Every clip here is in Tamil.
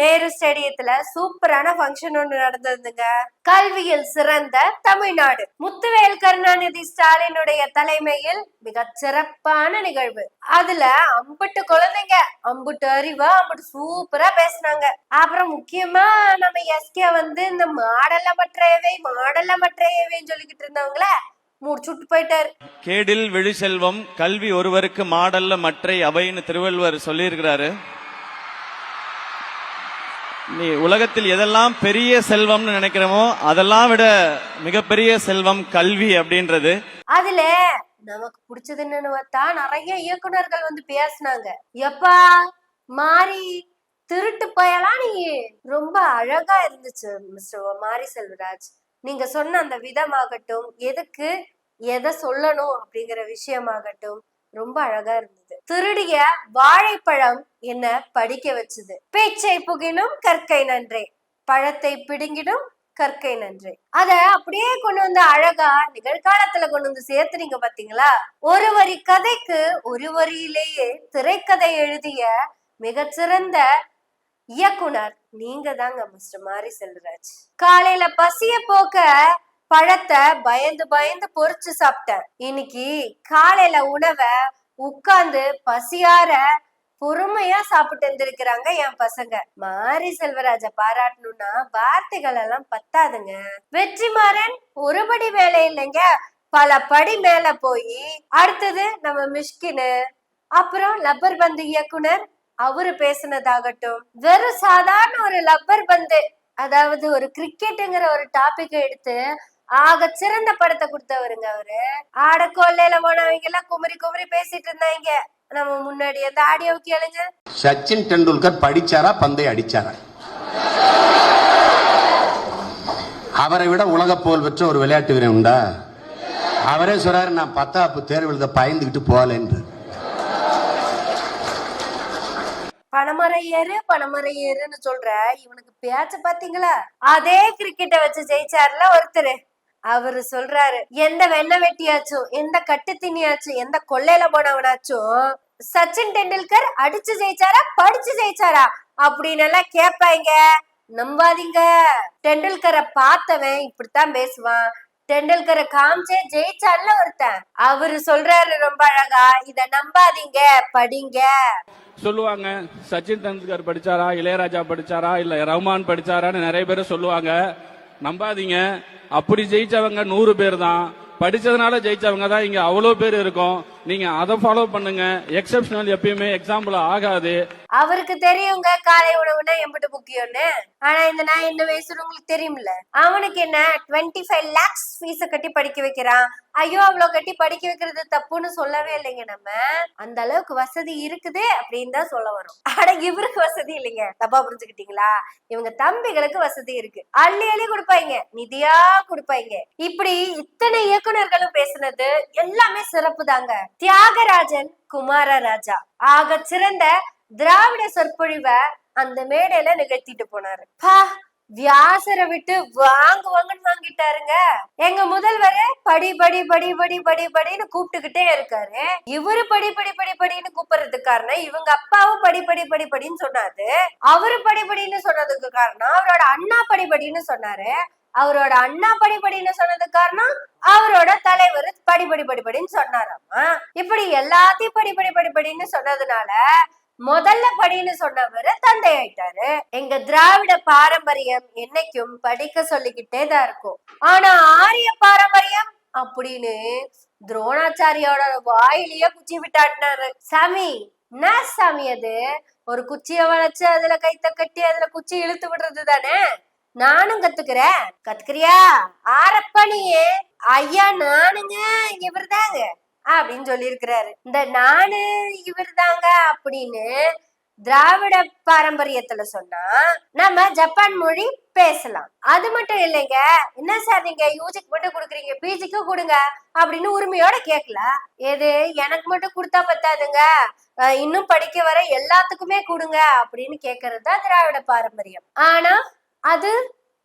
நேரு ஸ்டேடியத்துல சூப்பரான ஃபங்க்ஷன் ஒன்று நடந்ததுங்க. கல்வியில் சிறந்த தமிழ்நாடு. முத்துவேல் கருணாநிதி ஸ்டாலினுடைய தலைமையில் மிக சிறப்பான நிகழ்வு. அதுல அம்புட்டு குழந்தைங்க அம்புட்டு அறிவா அம்புட்டு சூப்பரா பேசுனாங்க. அப்புறம் முக்கியமா நம்ம எஸ்கே வந்து இந்த மாடல்ல மற்றையவை மாடல்ல மற்றையவைன்னு சொல்லிக்கிட்டு இருந்தவங்கள முடிச்சுட்டு போயிட்டாரு. கேடில் விழிசெல்வம் கல்வி ஒருவருக்கு மாடல்ல மற்றை அவைன்னு திருவள்ளுவர் சொல்லியிருக்கிறாரு. நீ உலகத்தில் எதெல்லாம் பெரிய செல்வம்னு நினைக்கிறோமோ அதெல்லாம் விட மிகப்பெரிய செல்வம் கல்வி அப்படின்றது. அதுல நமக்கு பிடிச்சது என்னன்னு பார்த்தா நிறைய இயக்குனர்கள் வந்து பேசுனாங்க. எப்பா மாறி திருட்டு பயலாம் நீ? ரொம்ப அழகா இருந்துச்சு மிஸ்டர் மாரி செல்வராஜ். நீங்க சொன்ன அந்த விதமாகட்டும் எதுக்கு எதை சொல்லணும் அப்படிங்கிற விஷயமாகட்டும் ரொம்ப அழகா இருந்தது. திருடிய வாழைப்பழம் என்ன படிக்க வச்சது. பேச்சை புகினும் கற்கை நன்றே. பழத்தை பிடுங்கிடும் கற்கை நன்றே. அத அப்படியே கொண்டு வந்து அழகா நிகழ்காலத்துல கொண்டு வந்து சேர்த்துனீங்க பாத்தீங்களா? ஒரு வரி கதைக்கு ஒரு வரியிலேயே திரைக்கதை எழுதிய மிகச்சிறந்த இயக்குனர் நீங்க தாங்க மிஸ்டர் மாரி செல்வராஜ் காலையில பசிய போக்க பழத்தை பயந்து பயந்து பொறிச்சு சாப்பிட்டேன். இன்னைக்கு காலையில உணவை உட்கார்ந்து பசியார பொறுமையா சாப்பிட்டு இருந்திருக்கிறாங்க என் பசங்க. மாரி செல்வராஜ பாராட்டணும்னா வார்த்தைகள் எல்லாம் பத்தாதுங்க. வெற்றிமாறன் ஒருபடி வேலை இல்லைங்க. பல படி மேல போய் அடுத்தது நம்ம மிஷ்கினு அப்புறம் லப்பர் பந்து இயக்குனர் அவரு பேசுனதாகட்டும். வெறும் சாதாரண ஒரு லப்பர் பந்து அதாவது ஒரு கிரிக்கெட்டுங்கிற ஒரு டாபிக் எடுத்து ஆக சிறந்த படத்தை கொடுத்தவருங்க அவரு. ஆட கொள்ளையில போனவங்க எல்லாம் குமரி குமரி பேசிட்டு இருந்தாங்க. நம்ம முன்னாடி அந்த ஆடியோ கேளுங்க. சச்சின் டெண்டுல்கர் படிச்சாரா பந்தை அடிச்சாரா? அவரை விட உலக புகழ் பெற்ற ஒரு விளையாட்டு வீரன் உண்டா? அவரே சொல்றாரு நான் பத்தாப்பு தேர்வு எழுத பயந்துகிட்டு போகலன்னு பணமர ஏறு பணமர ஏறுன்னு சொல்ற. இவனுக்கு பேச்ச பாத்தீங்களா? அதே கிரிக்கெட்டை வச்சு ஜெயிச்சாருல ஒருத்தர். அவரு சொல்றாரு எந்த வெள்ள வெட்டியாச்சும் எந்த கட்டு திணியாச்சும் எந்த கொள்ளையில போனவனாச்சும் சச்சின் டெண்டுல்கர் அடிச்சு ஜெயிச்சாரா படிச்சு ஜெயிச்சாரா? அப்படின்னு எல்லாம் கேட்பாங்க நம்பாதீங்க. டெண்டுல்கரை பார்த்தவன் இப்படித்தான் பேசுவான். டெண்டுல்கரை காமிச்சே ஜெயிச்சார்ல ஒருத்தன். அவரு சொல்றாரு ரொம்ப அழகா இத நம்பாதீங்க படிங்க. சொல்லுவாங்க சச்சின் டெண்டுல்கர் படிச்சாரா இளையராஜா படிச்சாரா இல்ல ரஹ்மான் படிச்சாரான்னு நிறைய பேர் சொல்லுவாங்க. நம்பாதீங்க. அப்படி ஜெயிச்சவங்க நூறு பேர் தான். படிச்சதுனால ஜெயிச்சவங்க தான் இங்க அவ்வளவு பேர் இருக்கும். நீங்க அதை ஃபாலோ பண்ணுங்க. எக்ஸப்ஷனல் எப்பயுமே எக்ஸாம்பிள் ஆகாது. அவருக்கு தெரியுங்க காலை உணவுனா எம்பிட்டு முக்கியம்னு. ஆனா இந்த நான் என்ன வயசுன்னு உங்களுக்கு தெரியும்ல? அவனுக்கு என்ன டுவெண்ட்டி ஃபைவ் லேக்ஸ் ஃபீஸ கட்டி படிக்க வைக்கிறான். ஐயோ அவ்வளவு கட்டி படிக்க வைக்கிறது தப்புன்னு சொல்லவே இல்லைங்க நம்ம. அந்த அளவுக்கு வசதி இருக்குது அப்படின்னு தான் சொல்ல வரும். ஆனா இவருக்கு வசதி இல்லைங்க. தப்பா புரிஞ்சுக்கிட்டீங்களா? இவங்க தம்பிகளுக்கு வசதி இருக்கு. அள்ளி அள்ளி கொடுப்பாங்க. நிதியா கொடுப்பாங்க. இப்படி இத்தனை இயக்குனர்களும் பேசுனது எல்லாமே சிறப்பு தாங்க தியாகராஜன் குமாரராஜா ஆக சிறந்த திராவிட சொற்பொழிவை அந்த மேடையில நிகழ்த்திட்டு போனாரு. பா வியாசரை விட்டு வாங்க வாங்கன்னு வாங்கிட்டாருங்க. எங்க முதல்வர் படி படி படி படி படி படின்னு கூப்பிட்டுக்கிட்டே இருக்காரு. இவரு படி படி படி படின்னு கூப்பிடுறதுக்கு காரணம் இவங்க அப்பாவும் படி படி படி படின்னு சொன்னாரு. அவரு படி படின்னு சொன்னதுக்கு காரணம் அவரோட அண்ணா படி படின்னு சொன்னாரு. அவரோட அண்ணா படிப்படின்னு சொன்னது காரணம் அவரோட தலைவர் படிப்படி படிப்படின்னு சொன்னாராமா. இப்படி எல்லாத்தையும் படிப்படி படிப்படின்னு சொன்னதுனால முதல்ல படின்னு சொன்னவர் தந்தை ஆயிட்டாரு எங்க திராவிட பாரம்பரியம் என்னைக்கும் படிக்க சொல்லிக்கிட்டே தான் இருக்கும். ஆனா ஆரிய பாரம்பரியம் அப்படின்னு துரோணாச்சாரியோட வாயிலேயே குச்சி விட்டாட்டினாரு. சாமி என்ன சாமி அது? ஒரு குச்சிய வளைச்சு அதுல கைத்த கட்டி அதுல குச்சி இழுத்து விடுறது தானே? நானும் கத்துக்கிறேன். கத்துக்கிறியா? ஆரப்பணியே நீயே ஐயா நானுங்க. இவர் தாங்க அப்படின்னு சொல்லியிருக்கிறாரு. இந்த நானு இவர்தாங்க அப்படின்னு திராவிட பாரம்பரியத்துல சொன்னா நம்ம ஜப்பான் மொழி பேசலாம். அது மட்டும் இல்லைங்க. என்ன சார் நீங்க யூஜிக்கு மட்டும் கொடுக்குறீங்க? பிஜிக்கு கொடுங்க அப்படின்னு உரிமையோட கேட்கல எது? எனக்கு மட்டும் கொடுத்தா பத்தாதுங்க. இன்னும் படிக்க வர எல்லாத்துக்குமே கொடுங்க அப்படின்னு கேக்குறது தான் திராவிட பாரம்பரியம். ஆனா அது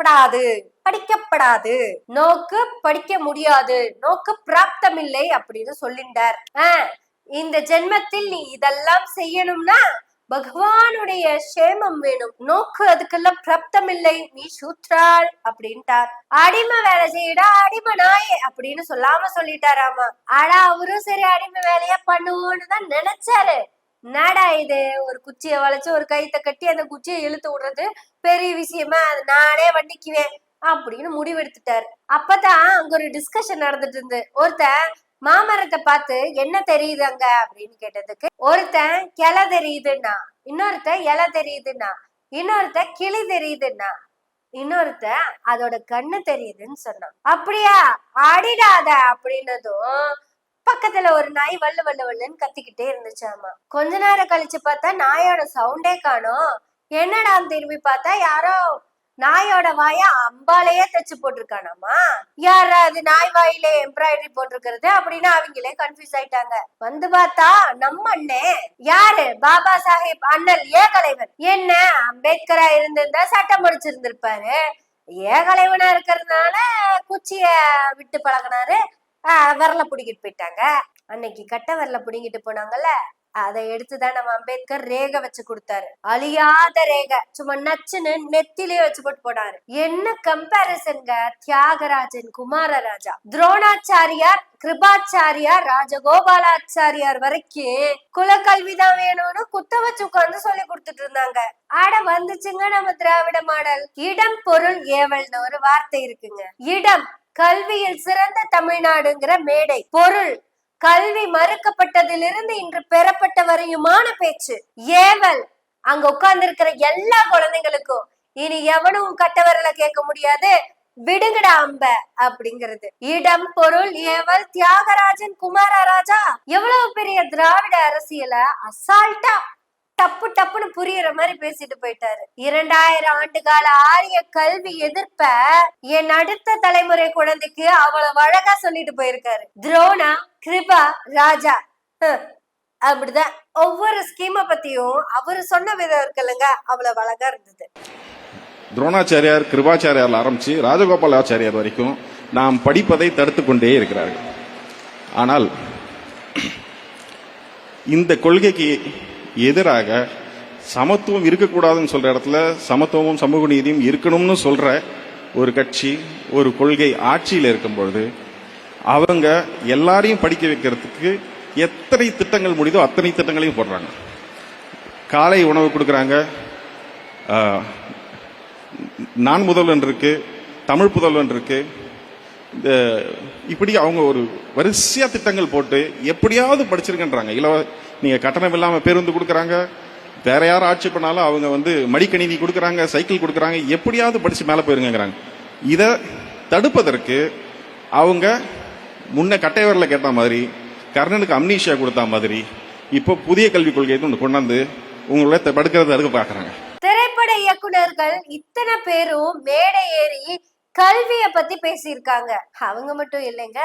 படாது படிக்கப்படாது. நோக்கு படிக்க முடியாது. நோக்கு பிராப்தமில்லை அப்படின்னு சொல்லிண்டார். இந்த ஜென்மத்தில் நீ இதெல்லாம் செய்யணும்னா பகவானுடைய சேமம் வேணும். நோக்கு அதுக்கெல்லாம் பிரப்தம் இல்லை நீ சூத்ராள் அப்படின்ட்டார். அடிமை வேலை செய்யடா அடிமை நாயே அப்படின்னு சொல்லாம சொல்லிட்டாராமா. ஆனா அவரும் சரி அடிமை வேலையா பண்ணுவோன்னு தான் நினைச்சாரு. என்னடா இது? ஒரு குச்சியை வளைச்சு ஒரு கயித்தை கட்டி அந்த குச்சியை இழுத்து விடுறது பெரிய விஷயமா? அது நானே வண்டிக்குவேன் அப்படின்னு முடிவெடுத்துட்டாரு. அப்பதான் அங்க ஒரு டிஸ்கஷன் நடந்துட்டு இருந்து ஒருத்தன் மாமரத்தை பார்த்து என்ன தெரியுது அங்க? அப்படின்னு கேட்டதுக்கு ஒருத்தன் கிளை தெரியுதுன்னா இன்னொருத்தன் இலை தெரியுதுன்னா இன்னொருத்தன் கிளி தெரியுதுன்னா இன்னொருத்தன் அதோட கண்ணு தெரியுதுன்னு சொன்னான். அப்படியா? அடிடாத! அப்படின்னதும் பக்கத்துல ஒரு நாய் வல்லு வல்லு வல்லுன்னு கத்திக்கிட்டே இருந்துச்சாமா. கொஞ்ச நேரம் கழிச்சு பார்த்தா நாயோட சவுண்டே காணும். என்னடான்னு திரும்பி பார்த்தா யாரோ நாயோட வாய அம்பாலேயே தச்சு போட்டிருக்கானாமா. யாரா அது நாய் வாயில எம்ப்ராய்டரி போட்டிருக்கிறது அப்படின்னு அவங்களே கன்ஃபியூஸ் ஆயிட்டாங்க. வந்து பார்த்தா நம்ம அண்ணே. யாரு? பாபா சாஹிப் அண்ணல் ஏகலைவன். என்ன? அம்பேத்கரா இருந்திருந்தா சட்டம் முடிச்சிருந்திருப்பாரு. ஏகலைவனா இருக்கிறதுனால குச்சிய விட்டு பழகினாரு. விரல புடிங்கிட்டு போயிட்டாங்க. அன்னைக்கு கட்ட விரல புடுங்கிட்டு போனாங்கல்ல அதை எடுத்துதான் நம்ம அம்பேத்கர் ரேகை வச்சு கொடுத்தாரு. அழியாத ரேகை சும்மா நச்சுன்னு நெத்திலே வச்சு போட்டு போனாரு. என்ன கம்பாரிசன்க தியாகராஜன் குமாரராஜா. துரோணாச்சாரியார் கிருபாச்சாரியார் ராஜகோபாலாச்சாரியார் வரைக்கும் குலக்கல்விதான் வேணும்னு குத்த வச்சு உட்கார்ந்து சொல்லி கொடுத்துட்டு இருந்தாங்க. ஆட வந்துச்சுங்க நம்ம திராவிட மாடல். இடம் பொருள் ஏவல்னு ஒரு வார்த்தை இருக்குங்க. இடம் கல்வியில் சிறந்த தமிழ்நாடுங்கிற மேடை. பொருள். கல்வி மறுக்கப்பட்டதிலிருந்து இன்று பெறப்பட்ட வரையுமான பேச்சு. ஏவல். அங்க உட்கார்ந்து இருக்கிற எல்லா குழந்தைங்களுக்கும் இனி எவனும் கட்டவரல கேட்க முடியாது? விடுங்கடா அம்ப அப்படிங்கிறது. இடம் பொருள் ஏவல் தியாகராஜன் குமாரராஜா. எவ்வளவு பெரிய திராவிட அரசியல அசால்ட்டா டப்பு டப்புன்னு புரியுற மாதிரி பேசிட்டு போயிட்டாரு. இரண்டாயிரம் ஆண்டு கால ஆரிய கல்வி எதிர்ப்ப என் அடுத்த தலைமுறை குழந்தைக்கு அவ்வளவு அழகா சொல்லிட்டு போயிருக்காரு. துரோணா கிருபா ராஜா. அப்படிதான். ஒவ்வொரு ஸ்கீம பத்தியும் அவரு சொன்ன விதம் இருக்குல்லங்க. அவ்வளவு அழகா இருந்தது. துரோணாச்சாரியார் கிருபாச்சாரியார்ல ஆரம்பிச்சு ராஜகோபாலாச்சாரியார் வரைக்கும் நாம் படிப்பதை தடுத்து கொண்டே இருக்கிறார்கள். ஆனால் இந்த கொள்கைக்கு எதிராக சமத்துவம் இருக்கக்கூடாதுன்னு சொல்ற இடத்துல சமத்துவமும் சமூக நீதியும் இருக்கணும்னு சொல்ற ஒரு கட்சி ஒரு கொள்கை ஆட்சியில் இருக்கும் பொழுது அவங்க எல்லாரையும் படிக்க வைக்கிறதுக்கு எத்தனை திட்டங்கள் முடியுதோ அத்தனை திட்டங்களையும் போடுறாங்க. காலை உணவு கொடுக்குறாங்க. நான் முதல்வன் இருக்கு தமிழ் புதல்வன் இருக்கு. இந்த இப்படி அவங்க ஒரு வரிசையா திட்டங்கள் போட்டு எப்படியாவது படிச்சிருக்கன்றாங்க இலவ நீங்க கட்டணம் இல்லாம பேருந்து கொடுக்குறாங்க. வேற யார் ஆட்சி பண்ணாலும் அவங்க வந்து மடிக்கணினி கொடுக்குறாங்க சைக்கிள் கொடுக்குறாங்க எப்படியாவது படிச்சு மேலே போயிருங்கிறாங்க இதை தடுப்பதற்கு அவங்க முன்ன கட்டைவரில் கேட்ட மாதிரி கர்ணனுக்கு அம்னீஷியா கொடுத்த மாதிரி இப்போ புதிய கல்விக் கொள்கையை ஒன்று கொண்டாந்து உங்களை படுக்கிறத தடுக்க பார்க்குறாங்க. திரைப்பட இயக்குனர்கள் இத்தனை பேரும் மேடை ஏறி கல்வியை பத்தி பேசியிருக்காங்க. அவங்க மட்டும் இல்லைங்க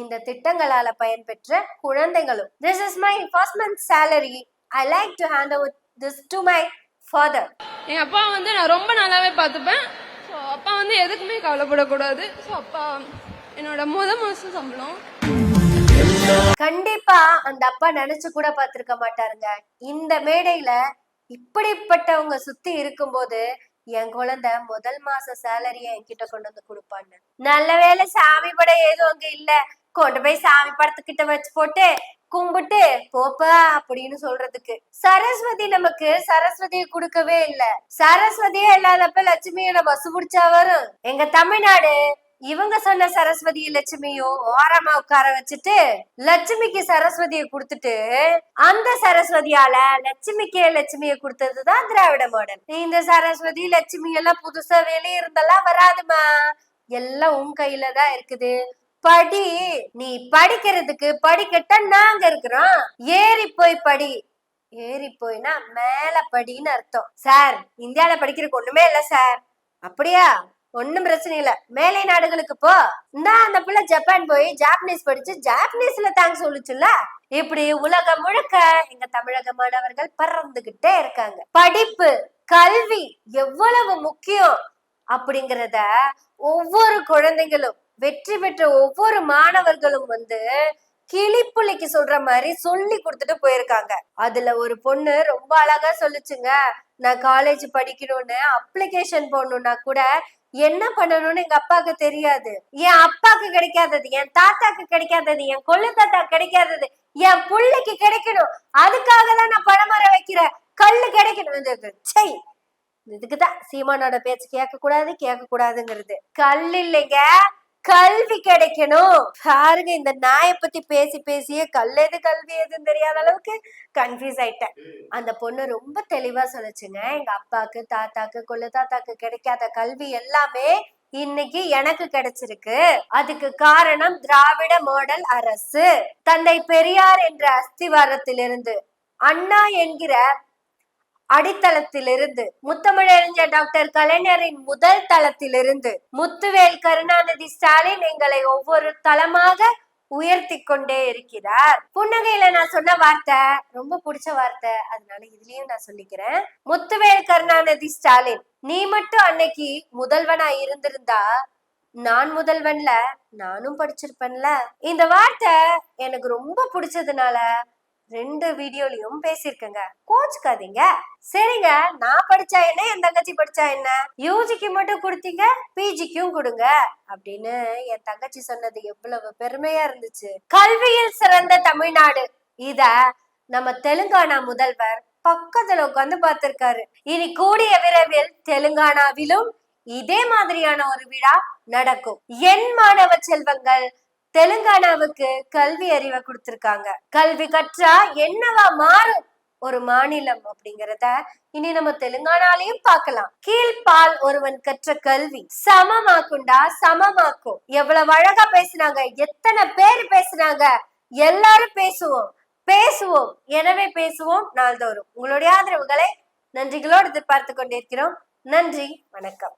இந்த திட்டங்களால பயன்பெற்ற குழந்தைகளும் this is my first month salary. I like to hand over this to my father எங்க அப்பா வந்து நான் ரொம்ப நல்லாவே பார்த்துப்பேன். ஸோ அப்பா வந்து எதுக்குமே கவலைப்படக்கூடாது. ஸோ அப்பா என்னோட முத மாசம் சம்பளம். கண்டிப்பா அந்த அப்பா நினைச்சு கூட பார்த்திருக்க மாட்டாருங்க. இந்த மேடையில இப்படிப்பட்டவங்க சுத்தி இருக்கும்போது என் குழந்தை முதல் மாச சேலரிய என்கிட்ட கொண்டு வந்து கொடுப்பான்னு. நல்ல வேளை சாமி படம் ஏதும் அங்க இல்ல. கொண்டு போய் சாமி படத்துக்கிட்ட வச்சு போட்டு கும்பிட்டு போப்பா அப்படின்னு சொல்றதுக்கு. சரஸ்வதி நமக்கு சரஸ்வதியை கொடுக்கவே இல்ல. சரஸ்வதியே இல்லாதப்ப லட்சுமியை நம்ம பஸ் பிடிச்சா வரும். எங்க தமிழ்நாடு இவங்க சொன்ன சரஸ்வதி லட்சுமியும் ஓரமா உட்கார வச்சுட்டு லட்சுமிக்கு சரஸ்வதியை கொடுத்துட்டு அந்த சரஸ்வதியால லட்சுமிக்கே லட்சுமியை கொடுத்ததுதான் திராவிட மாடல். இந்த சரஸ்வதி லட்சுமி எல்லாம் புதுசா வெளிய இருந்தெல்லாம் வராதுமா. எல்லாம் உன் கையில தான் இருக்குது. படி. நீ படிக்கிறதுக்கு படிக்கட்ட நாங்க இருக்கிறோம். ஏறி போய் படி. ஏறி போய்னா மேல படின்னு அர்த்தம். சார் இந்தியால படிக்கிறதுக்கு ஒண்ணுமே இல்ல சார். அப்படியா? ஒண்ணும் பிரச்சனை இல்ல. மேலை நாடுகளுக்கு போ. நான் அந்த பிள்ளை ஜப்பான் போய் ஜாப்பனீஸ் படிச்சு ஜாப்பனீஸ்ல தாங்க சொல்லுச்சுல்ல? இப்படி உலகம் முழுக்க எங்க தமிழக மாணவர்கள் பறந்துகிட்டே இருக்காங்க. படிப்பு கல்வி எவ்வளவு முக்கியம் அப்படிங்கறத ஒவ்வொரு குழந்தைங்களும் வெற்றி பெற்ற ஒவ்வொரு மாணவர்களும் வந்து கிளிப்புள்ளிக்கு சொல்ற மாதிரி சொல்லி கொடுத்துட்டு போயிருக்காங்க. அதுல ஒரு பொண்ணு ரொம்ப அழகா சொல்லுச்சுங்க நான் காலேஜ் படிக்கணும்னு அப்ளிகேஷன் போடணும்னா கூட என்ன பண்ணணும்னு எங்க அப்பாவுக்கு தெரியாது. என் அப்பாக்கு கிடைக்காதது என் தாத்தாக்கு கிடைக்காதது என் கொள்ளு தாத்தா கிடைக்காதது என் புள்ளைக்கு கிடைக்கணும். அதுக்காக தான் நான் பணமரம் வைக்கிறேன். கல்லு கிடைக்கணும். இது இதுக்குதான் சீமானோட பேச்சு கேட்க கூடாது கேட்க கூடாதுங்கிறது கல் இல்லைங்க. கல்வி கிடைக்கணும். பாருங்க இந்த நாயை பத்தி பேசி பேசியே கல் எது கல்வி எதுன்னு தெரியாத அளவுக்கு கன்ஃபியூஸ் ஆயிட்டேன். அந்த பொண்ணு ரொம்ப தெளிவா சொல்லுச்சுங்க எங்க அப்பாக்கு தாத்தாக்கு கொள்ளு தாத்தாக்கு கிடைக்காத கல்வி எல்லாமே இன்னைக்கு எனக்கு கிடைச்சிருக்கு. அதுக்கு காரணம் திராவிட மாடல் அரசு. தந்தை பெரியார் என்ற அஸ்திவாரத்திலிருந்து அண்ணா என்கிற அடித்தளத்திலிருந்து முத்தமிழறிஞர் டாக்டர் கலைஞரின் முதல் தளத்திலிருந்து முத்துவேல் கருணாநிதி ஸ்டாலின் எங்களை ஒவ்வொரு தளமாக உயர்த்தி கொண்டே இருக்கிறார். புன்னகையில நான் சொன்ன வார்த்தை ரொம்ப பிடிச்ச வார்த்தை அதனால இதுலயும் நான் சொல்லிக்கிறேன். முத்துவேல் கருணாநிதி ஸ்டாலின் நீ மட்டும் அன்னைக்கு முதல்வனா இருந்திருந்தா நான் முதல்வன்ல நானும் படிச்சிருப்பேன்ல. இந்த வார்த்தை எனக்கு ரொம்ப பிடிச்சதுனால ரெண்டு வீடியோலயும் பேசியிருக்கேங்க. கோச்சுக்காதீங்க. சரிங்க நான் படிச்சா என்ன? என் தங்கச்சி படிச்சா என்ன? யூஜிக்கு மட்டும் கொடுத்தீங்க பிஜிக்கும் கொடுங்க. அப்படின்னு என் தங்கச்சி சொன்னது எவ்வளவு பெருமையா இருந்துச்சு. கல்வியில் சிறந்த தமிழ்நாடு. இத நம்ம தெலுங்கானா முதல்வர் பக்கத்துல உட்காந்து பார்த்திருக்காரு. இனி கூடிய விரைவில் தெலுங்கானாவிலும் இதே மாதிரியான ஒரு விழா நடக்கும். என் மாணவ செல்வங்கள் தெலுங்கானாவுக்கு கல்வி அறிவை கொடுத்திருக்காங்க. கல்வி கற்றா என்னவா மாறும் ஒரு மாநிலம் அப்படிங்கறத இனி நம்ம தெலுங்கானாலையும் பார்க்கலாம். கீழ்பால் ஒருவன் கற்ற கல்வி சமமாக்குண்டா? சமமாக்கும். எவ்வளவு அழகா பேசுனாங்க. எத்தனை பேர் பேசுனாங்க? எல்லாரும் பேசுவோம். பேசுவோம். எனவே பேசுவோம் நாள்தோறும். உங்களுடைய ஆதரவுகளை நன்றிகளோடு எதிர்பார்த்து கொண்டிருக்கிறோம். நன்றி. வணக்கம்.